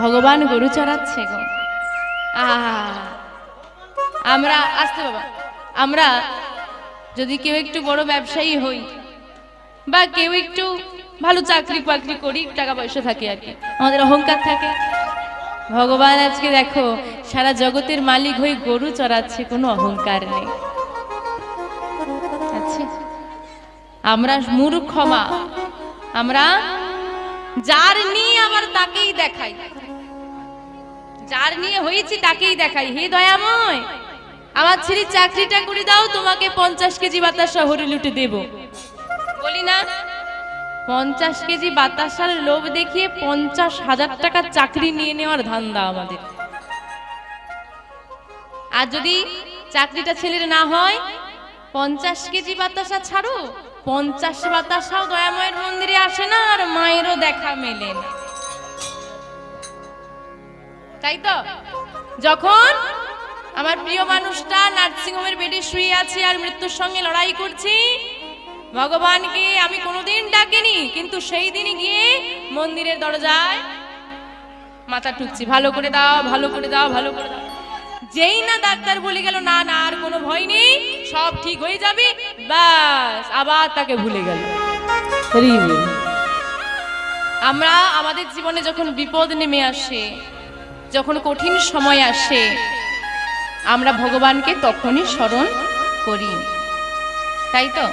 ভগবান গরু চড়াচ্ছে গো। আমরা, আসতে বাবা, আমরা যদি কেউ একটু বড় ব্যবসায়ী হই বা কেউ একটু ভালো চাকরি বাকরি করি, টাকা পয়সা থাকে আর কি, আমাদের অহংকার থাকে। ভগবান আজকে দেখো, সারা জগতের মালিক হয়ে গরু চড়াচ্ছে, কোনো অহংকার নেই। আচ্ছা আমরা মূর্খ মা, আমরা যার নিয়ে আবার তাকেই দেখাই। যার নিয়ে হয়েছি তাকেই দেখাই। হে দয়াময়, আমার ছেলে চাকরিটা করে দাও, তোমাকে পঞ্চাশ কেজি বাতাসা হরে লুটে দেব। বলি না, পঞ্চাশ কেজি বাতাসার লোভ দেখিয়ে পঞ্চাশ হাজার টাকার চাকরি নিয়ে নেওয়ার ধান্দা আমাদের। আর যদি চাকরিটা ছেলের না হয়, পঞ্চাশ কেজি বাতাসা ছাড়ো, পঞ্চাশ বাতাসাও দয়াময়ের মন্দিরে আসে না, আর মায়েরও দেখা মেলে না। তাই তো? যখন আমার প্রিয় মানুষটা নার্সিংহোমের বেডে শুয়ে আছে আর মৃত্যুর সঙ্গে লড়াই করছি, ভগবানকে আমি কোনোদিন ডাকিনি, কিন্তু সেই দিনই গিয়ে মন্দিরের দরজায় মাথা ঠুকছি। ভালো করে দাও, ভালো করে দাও, ভালো করে দাও। যেই না ডাক্তার বলে গেল, না না, আর কোনো ভয় নেই, সব ঠিক হয়ে যাবে। বাস আবার তাকে ভুলে গেল। আমরা আমাদের জীবনে যখন বিপদ নেমে আসে যখন কঠিন সময় আসে, আমরা ভগবানকে তখনই স্মরণ করি। তাই তো?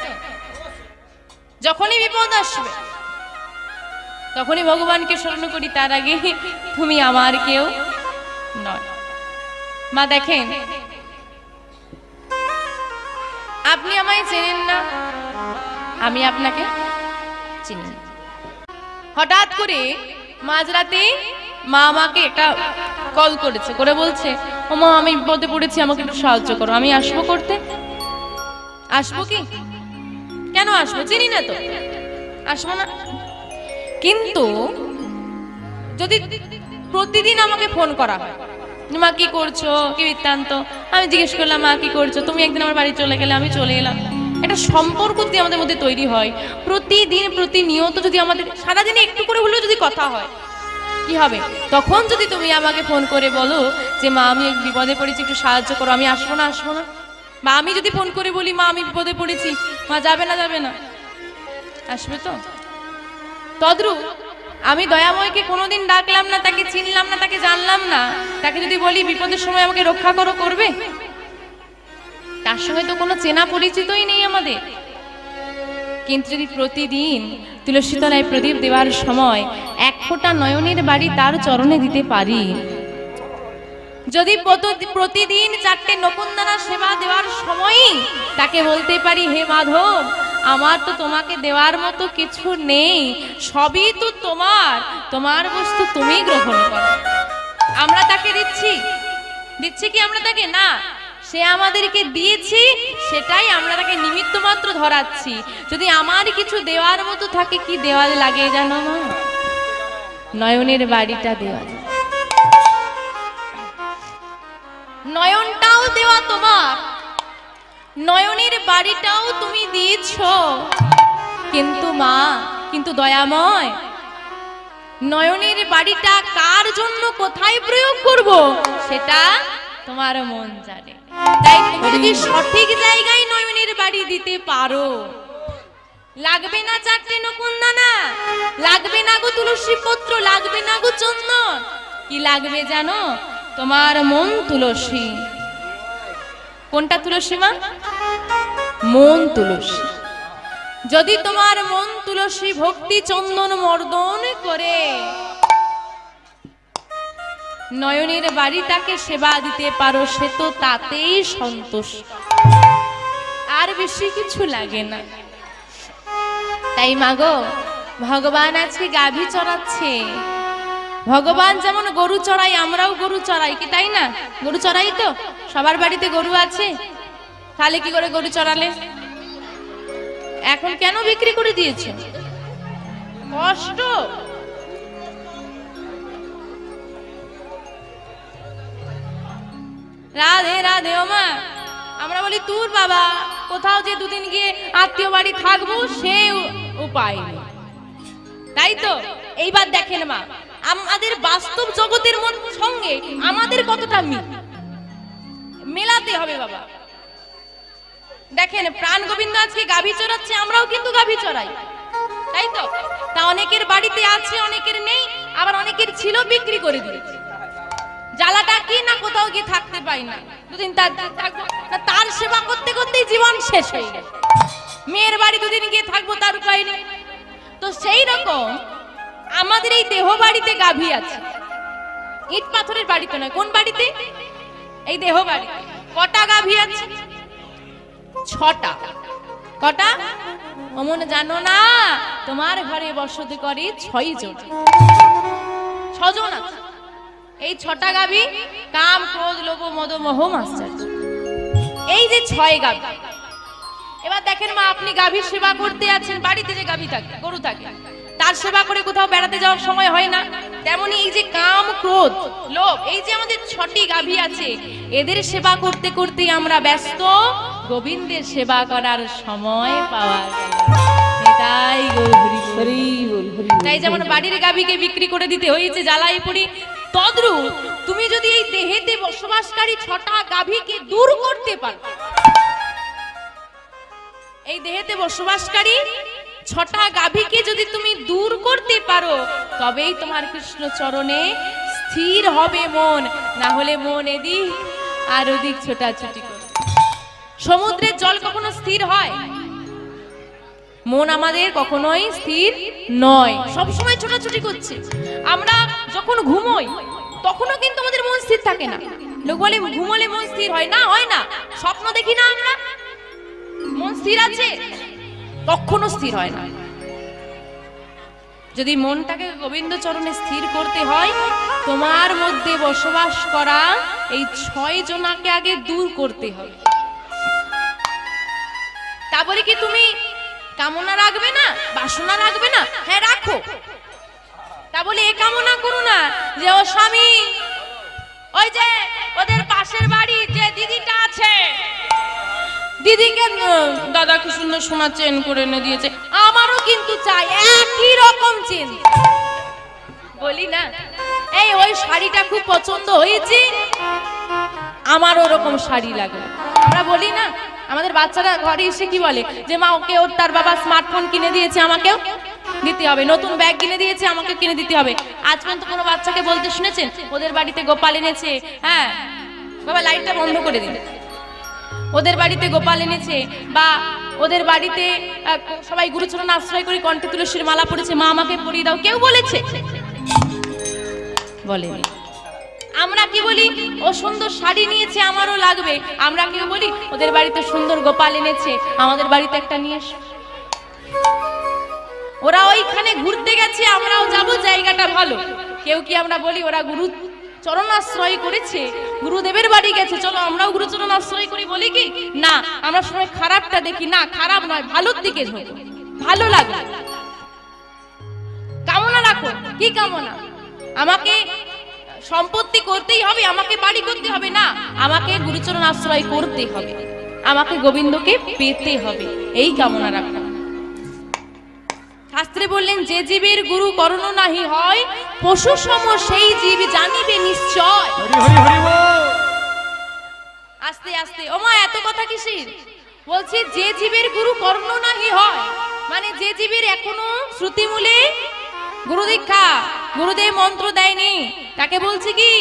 যখনই বিপদ আসবে, তখনই ভগবানকে স্মরণ করি, তার আগে তুমি আমার কেউ নয়। মা, দেখেন, আপনি আমায় চেনেন না, আমি আপনাকে চিনি। হঠাৎ করে মাঝরাতে মা আমাকে এটা কল করেছে, করে বলছে ও মা আমি বিপদে পড়েছি, আমাকে একটু সাহায্য করো, আমি আসব করতে? আসব কি? কেন আসব? চিনি না তো। আসব না। কিন্তু যদি প্রতিদিন আমাকে ফোন করা হয়, মা, কি করছ? কি বৃত্তান্ত? আমি জিজ্ঞেস করলাম, মা, কি করছ? তুমি একদিন আমার বাড়ি চলে গেলে, আমি চলে এলাম। একটা সম্পর্ক যদি আমাদের মধ্যে তৈরি হয়, প্রতিদিন প্রতিনিয়ত যদি আমাদের, সারাদিনে একটু করে হলেও যদি কথা হয় কি হবে? তখন যদি তুমি আমাকে ফোন করে বলো যে, মা, আমি বিপদে পড়েছি, একটু সাহায্য করো, আমি আসব না আসব না। বা আমি যদি ফোন করে বলি, মা, আমি বিপদে পড়েছি। মা, যাবে না যাবে না। আসবে তো? তদ্রুপ, আমি দয়াময়কে কোনোদিন ডাকলাম না, তাকে চিনলাম না, তাকে জানলাম না। তাকে যদি বলি, বিপদের সময় আমাকে রক্ষা করো, করবে? তার সঙ্গে তো কোনো চেনা পরিচিতই নেই আমাদের। কিন্তু যদি প্রতিদিন তুলসী তলায় প্রদীপ দেওয়ার সময় এক ফোঁটা নয়নের বাড়ি তার চরণে দিতে পারি? যদি প্রত- প্রতিদিন চারটে নকুন্দানা সেবা দেওয়ার সময়ই তাকে বলতে পারি, হে মাধব, আমার তো তোমাকে দেওয়ার মতো কিছু নেই। সবই তো তোমার। তোমার বস্তু তুমি গ্রহণ করো। আমরা তাকে দিচ্ছি। দিচ্ছি কি আমরা তাকে? না। সে আমাদেরকে দিয়েছি, সেটাই আমরা তাকে নিমিত্ত মাত্র ধরাচ্ছি। যদি আমার কিছু দেওয়ার মতো থাকে, কি দেওয়ালে লাগে জানো মা? নয়নের বাড়িটা দেওয়ালে। নয়নটাও দেওয়া তোমার। নয়নের বাড়িটাও তুমি দিয়েছ। কিন্তু মা, কিন্তু দয়াময়, নয়নের বাড়িটা কার জন্য কোথায় প্রয়োগ করব? সেটা তোমার মন জানে। তাই তুমি যদি সঠিক জায়গায় নয়নের বাড়ি দিতে পারো। লাগবে না চারটে নকুন দানা লাগবে না গো তুলসী পত্র লাগবে না গো চন্দন। কি লাগবে জানো? তোমার মন তুলসী। কোনটা তুলসী মা? মন তুলসী। যদি তোমার মন তুলসী ভক্তি চন্দন মর্দন করে নয়নের বাড়ি তাকে সেবা দিতে পারো, সে তো তাতেই সন্তোষ। আর বেশি কিছু লাগে না। তাই মাগো ভগবান আজকে গাভী চড়াচ্ছে। ভগবান যেমন গরু চড়াই আমরাও গরু চড়াই, কি তাই না? গরু চড়াই তো? সবার বাড়িতে গরু আছে? তাহলে কি করে গরু চড়ালে? এখন কেন বিক্রি করে দিয়েছ? কষ্ট। রাধে রাধে ওমা আমরা বলি, তোর বাবা, কোথাও যে দুদিন গিয়ে আত্মীয় বাড়ি থাকব, সে উপায় তাই তো? এইবার দেখেন মা, আমাদের বাস্তব জগতের সঙ্গে আমাদের কতটা মিল? মেলাতে হবে বাবা। দেখেন, প্রাণ গোবিন্দ আজকে গাভী চড়াচ্ছে, আমরাও কিন্তু গাভী চড়াই। তাই তো? তা অনেকের বাড়িতে আছে, অনেকের নেই, আবার অনেকের ছিল বিক্রি করে দিয়েছে। জ্বালাটা কি না কোথাও গিয়ে থাকতে পাই না। দুদিন তার তার সেবা করতে করতেই জীবন শেষ হয়ে গেল মেয়ের বাড়ি দুদিন গিয়ে থাকব, তার উপায় নেই। তো সেই রকম আমাদের এই দেহ বাড়িতে গাভী আছে। ইট পাথরের বাড়িতে নয়। কোন বাড়িতে? এই দেহ বাড়ি কটা গাভী আছে? ছটা। কটা? অমন জানো না, তোমার ঘরে বসতি করে ছয় জন ছজন আছে। এই ছটা গাভী কাম ক্রোধ লোভ মদ মোহ মাশ্চর্য। এই যে ছয় গাভী। এবার দেখেন মা আপনি গাভীর সেবা করতে আছেন বাড়িতে যে গাভী থাকে গরু থাকে তার সেবা করে কোথাও বেড়াতে যাওয়ার সময় হয় না? তেমনি এই যে কাম ক্রোধ লোভ এই যে আমাদের ছটি গাভী আছে এদের সেবা করতে করতেই আমরা ব্যস্ত গোবিন্দের সেবা করার সময় পাওয়া তাই যেমন বাড়ির গাভীকে বিক্রি করে দিতে হয়েছে জ্বালাই পড়ি তদ্রু তুমি যদি এই দেহেতে বসবাসকারী ছটা গাভীকে দূর করতে পারো। এই দেহেতে বসবাসকারী ছটা গাভীকে যদি তুমি দূর করতে পারো, তবেই তোমার কৃষ্ণ চরণে স্থির হবে মন। না হলে মন এদিক আর ওদিক ছোটাছুটি করে সমুদ্রের জল কখনো স্থির হয়? মন আমাদের কখনোই স্থির নয়। সব সময় ছোটাছুটি করছে। আমরা যখন ঘুমোই, তখনও কিন্তু আমাদের মন স্থির থাকে না। লোক বলে, ঘুমোলে মন স্থির হয় না? হয় না। স্বপ্ন দেখি না আমরা। মন স্থির আছে? কখনো স্থির হয় না। যদি মনটাকে গোবিন্দ চরণে স্থির করতে হয়, তোমার মধ্যে বসবাস করা এই ছয় জনাকে আগে দূর করতে হবে। তারপরে কি তুমি কামনা রাখবে না, বাসনা রাখবে না। হ্যাঁ রাখো। তা বলে, এ কামনা করো না যে ও স্বামী, ওই যে ওদের পাশের বাড়ি যে দিদিটা আছে, দিদিকে দাদা কি সুন্দর সোনা চেন করে এনে দিয়েছে। আমারও কিন্তু চাই একই রকম চেন বলি না, এই ওই শাড়িটা খুব পছন্দ হয়েছে আমার ওরকম শাড়ি লাগে আমরা বলি না আমাদের বাচ্চারা ঘরে এসে কি বলে? যে মা, ওকে ওর তার বাবা স্মার্টফোন কিনে দিয়েছে, আমাকেও দিতে হবে। নতুন ব্যাগ কিনে দিয়েছে, আমাকে কিনে দিতে হবে। আজ পর্যন্ত কোনো বাচ্চাকে বলতে শুনেছেন? ওদের বাড়িতে গোপাল এনেছে হ্যাঁ? বাবা লাইটটা বন্ধ করে দিন। ওদের বাড়িতে গোপাল এনেছে বা ওদের বাড়িতে সবাই গুরুচরণ আশ্রয় করে কণ্ঠে তুলসীর মালা পড়েছে, মা আমাকে পরিয়ে দাও। কেউ বলেছে? বলেনি। আমরা কি বলি? ও সুন্দর শাড়ি নিয়েছে, আমারও লাগবে। আমরা কি বলি? ওদের বাড়িতে সুন্দর গোপাল এনেছে, আমাদের বাড়িতে একটা নিয়ে এসো। ওরা ওইখানে ঘুরতে গেছে, আমরাও যাব, জায়গাটা ভালো। কেউ কি আমরা বলি, ওরা গুরু চরণ আশ্রয় করেছে? গুরুদেবের বাড়ি গেছে, চলো আমরাও গুরুচরণ আশ্রয় করি, বলি কি? না, আমরা সময় খারাপটা দেখি। না, খারাপ নয়, ভালোর দিকে ঝোঁক। ভালো লাগে কামনা রাখো, কি কামনা? আমাকে সম্পত্তি করতেই হবে আমাকে বাড়ি করতে হবে না। আমাকে গুরুচরণ আশ্রয় করতে হবে। আমাকে গোবিন্দকে পেতে হবে এই কামনা রাখো শাস্ত্রে বললেন যে জীবের গুরু করণ নাহি হয় পশু সম সেই জীব জানিবে নিশ্চয়। আস্তে আস্তে। ওমা এত কথা কিসের? বলছি যে জীবের গুরু কর্ণ নাহি হয় মানে যে জীবের এখনও শ্রুতিমূলে গুরু দীক্ষা গুরুদেব মন্ত্র দেয়নি। তাকে বলছি কি?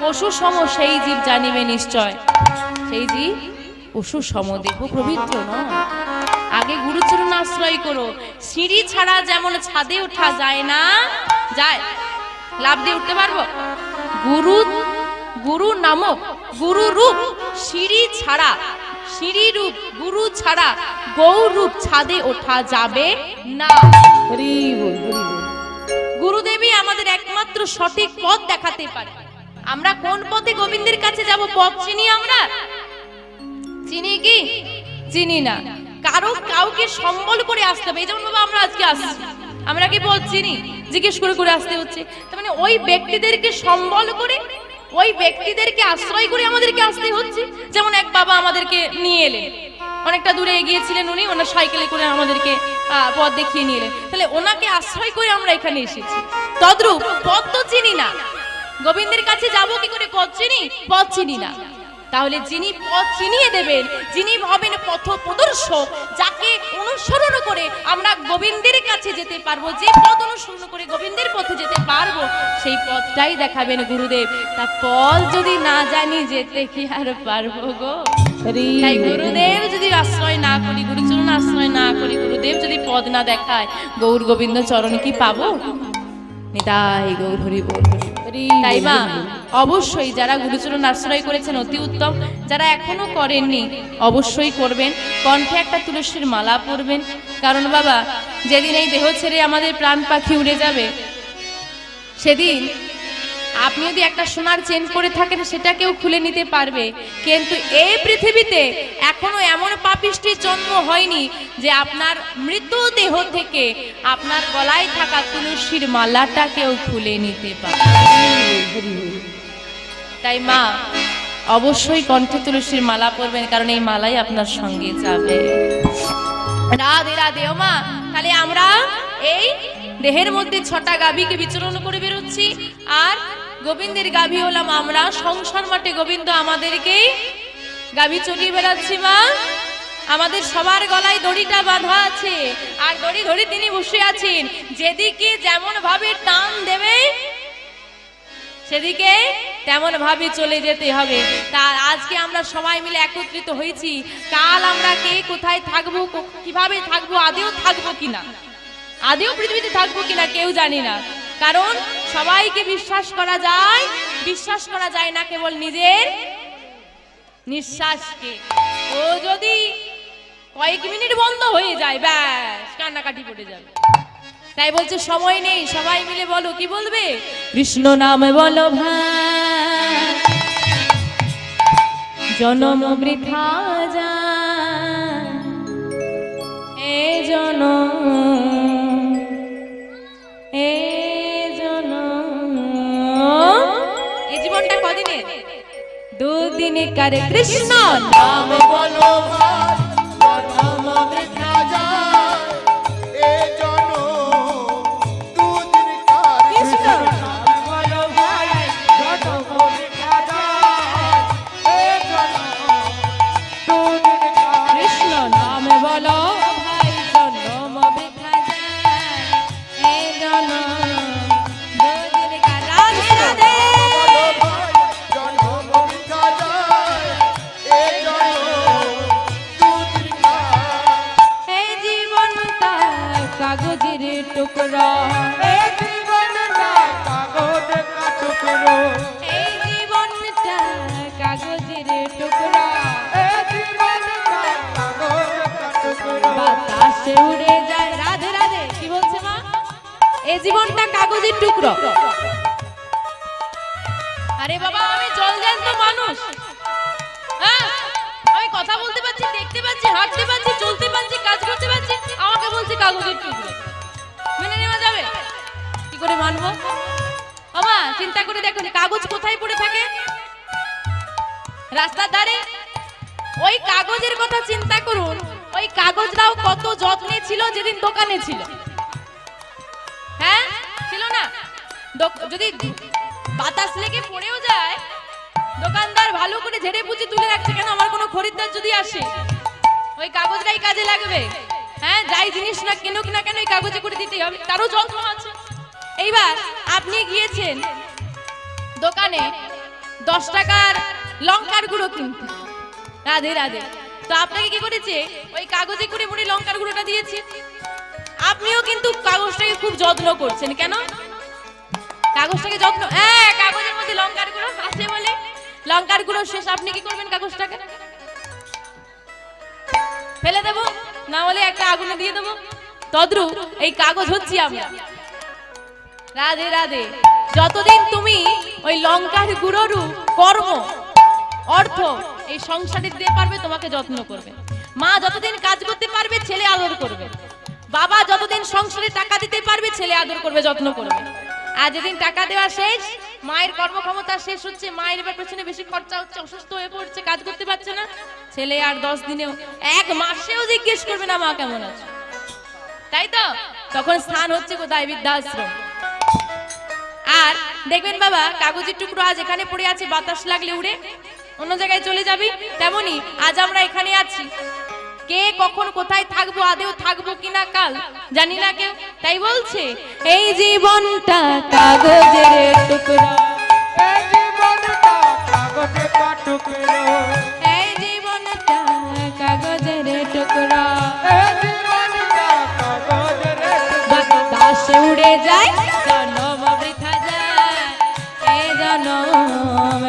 পশু সম সেই জীব জানিবে নিশ্চয়। সেই জীব পশু সম, দেহ নয়। আগে গুরুচরণ আশ্রয় করো। সিঁড়ি ছাড়া যেমন ছাদে ওঠা যায় না, যায়। লাভ দিয়ে উঠতে পারব? গুরু গুরু নামক গুরু রূপ সিঁড়ি ছাড়া, সিঁড়ি রূপ গুরু ছাড়া গৌরূপ ছাদে ওঠা যাবে না। হরি বল হরি বল। গুরুদেবী আমাদের একমাত্র সঠিক পথ দেখাতে পারে। আমরা কোন পথে গোবিন্দের কাছে যাব? পথ চিনি আমরা? চিনি কি? চিনি না। কারও কাউকে সম্বল করে আসতে হবে। এই যেমন বাবা আমরা আজকে আসছি। আমরা কি পথ চিনি? জিজ্ঞেস করে করে আসতে হচ্ছে। তার মানে ওই ব্যক্তিদেরকে সম্বল করে, ওই ব্যক্তিদেরকে আশ্রয় করে আমাদেরকে আসতে হচ্ছে। যেমন এক বাবা আমাদেরকে নিয়ে এলেন। অনেকটা দূরে এগিয়েছিলেন উনি। ওনার সাইকেলে করে আমাদেরকে পথ দেখিয়ে নিয়ে তাহলে ওনাকে আশ্রয় করে আমরা এখানে এসেছি। তদ্রূপ পথ তো চিনি না। গোবিন্দের কাছে যাব কি করে পথ চিনি? পথ চিনি না। তাহলে যিনি পথ চিনিয়ে দেবেন, যিনি হবেন পথ প্রদর্শক, যাকে অনুসরণ করে আমরা গোবিন্দের কাছে যেতে পারব, যে পথ অনুসরণ করে গোবিন্দের পথে যেতে পারব, সেই পথটাই দেখাবেন গুরুদেব। তা পথ যদি না জানি, যেতে কি আর পারব গো? তাই গুরুদেব যদি আশ্রয় না করি গুরুচরণ আশ্রয় না করি গুরুদেব যদি পদ না দেখায় গৌর গোবিন্দ চরণ কি পাবো? নিতাই গৌর হরি বল। তাই মা অবশ্যই যারা গুরুচরণ আশ্রয় করেছেন অতি উত্তম। যারা এখনও করেননি অবশ্যই করবেন। কণ্ঠে একটা তুলসীর মালা পরবেন। কারণ বাবা যেদিন এই দেহ ছেড়ে আমাদের প্রাণ পাখি উড়ে যাবে সেদিন আপনি যদি একটা সোনার চেন পরে থাকেন সেটা কেউ খুলে নিতে পারবে। কিন্তু এই পৃথিবীতে এখনও এমন পাপিষ্টির জন্ম হয়নি যে আপনার মৃত্যু দেহ থেকে আপনার গলায় থাকা তুলসীর মালাটা কেউ খুলে নিতে পারে তাই মা, অবশ্যই কণ্ঠে তুলসীর মালা পরবেন, কারণ এই মালাই আপনার সঙ্গে যাবে। রাধে রাধে, ও মা, তাহলে আমরা এই দেহের মধ্যে ছটা গাভীকে বিচরণ করে বেরোচ্ছি। আর গোবিন্দের গাভী হলাম আমরা। সংসার মাঠে গোবিন্দ আমাদেরকে গাভী চড়িয়ে বেড়াচ্ছি মা। আমাদের সবার গলায় দড়িটা বাঁধা আছে। আর দড়ি ধরে তিনি বসে আছেন। যেদিকে যেমন ভাবে টান দেবে, সেদিকে তেমন ভাবে চলে যেতে হবে। তা আজকে আমরা সবাই মিলে একত্রিত হয়েছি। কাল আমরা কে কোথায় থাকব কীভাবে থাকব, আদেও থাকব কিনা? আদেও পৃথিবীতে থাকব কিনা কেউ জানি না। কারণ সবাইকে বিশ্বাস করা যায়, বিশ্বাস করা যায় না কেবল নিজের নিঃশ্বাসকে। ও যদি কয়েক মিনিট বন্ধ হয়ে যায়, ব্যাস, কান্নাকাটি পড়ে যাবে। তাই বলছে, সময় নেই, সবাই মিলে বলো, কি বলবে? কৃষ্ণ নামে বলো ভাই। জনম বৃথা যায়, এ জনম দুদিনে কারে কৃষ্ণ নাম বলো ভাই জীবনটা কাগজের টুকরো। আরে বাবা, আমি জল জ্যান্ত মানুষ। হ্যাঁ আমি কথা বলতে পারছি, দেখতে পাচ্ছি, হাঁটতে পারছি, চলতে পারছি, কাজ করতে পারছি, আমাকে বলছে কাগজের টুকরো। মেনে নেওয়া যাবে? কি করে মানবো? বাবা, চিন্তা করে দেখুন, কাগজ কোথায় পড়ে থাকে? রাস্তার ধারে। ওই কাগজের কথা চিন্তা করুন, ওই কাগজটাও কত যত্নে ছিল যেদিন দোকানে ছিল। যদি বাতাস লেগে পড়েও যায়, দোকানদার ভালো করে ঝেড়ে বুঝি তুলে রাখছে কেন? আমার কোনো খরিদ্দার যদি আসে, ওই কাগজটাই কাজে লাগবে। হ্যাঁ যাই জিনিস না কিনুক না কেন ওই কাগজে করে দিতেই হবে। তারও যত্ন আছে। এইবার আপনি গিয়েছেন দোকানে, দশ টাকার লঙ্কার গুঁড়ো কিনতে। রাধে রাধে। তো আপনাকে কি করেছে? ওই কাগজে করে মুড়ি লঙ্কার গুঁড়োটা দিয়েছি। আপনিও কিন্তু কাগজটাকে খুব যত্ন করছেন। কেন? কাগজটাকে যত্ন হ্যাঁ কাগজের মধ্যে লঙ্কার গুঁড়ো আছে বলে। লঙ্কার গুঁড়ো শেষ। আপনি কি করবেন কাগজটাকে? ফেলে দেব। না হলে একটা আগুনে দিয়ে দেবো। তদ্রু এই কাগজ হচ্ছি আমরা রাধে রাধে। যতদিন তুমি ওই লঙ্কার গুঁড়োরু কর্ম, অর্থ এই সংসারে দিতে পারবে, তোমাকে যত্ন করবে। মা যতদিন কাজ করতে পারবে, ছেলে আদর করবে। বাবা যতদিন সংসারে টাকা দিতে পারবে, ছেলে আদর করবে, যত্ন করবে। আর যেদিন টাকা দেওয়া শেষ, মায়ের কর্মক্ষমতা শেষ হচ্ছে, মায়ের এবার পেছনে বেশি খরচা হচ্ছে, অসুস্থ হয়ে পড়ছে, কাজ করতে পারছে না। ছেলে আর দশ দিনেও, এক মাসেও জিজ্ঞেস করবে না মা কেমন আছে। তাই তো? তখন স্থান হচ্ছে কোথায়? বৃদ্ধাশ্রম। আর দেখবেন বাবা, কাগজের টুকরো আজ এখানে পড়ে আছে, বাতাস লাগলে উড়ে। অন্য জায়গায় চলে যাবি তেমনি আজ আমরা এখানে আছি। কে কখন কোথায় থাকব আদেও থাকব কিনা কাল জানি না কেউ। তাই বলছে এই জীবনটা কাগজের টুকরো। এই জীবনটা কাগজের এই উড়ে যায় জন্ম বৃথা যায় এই জনম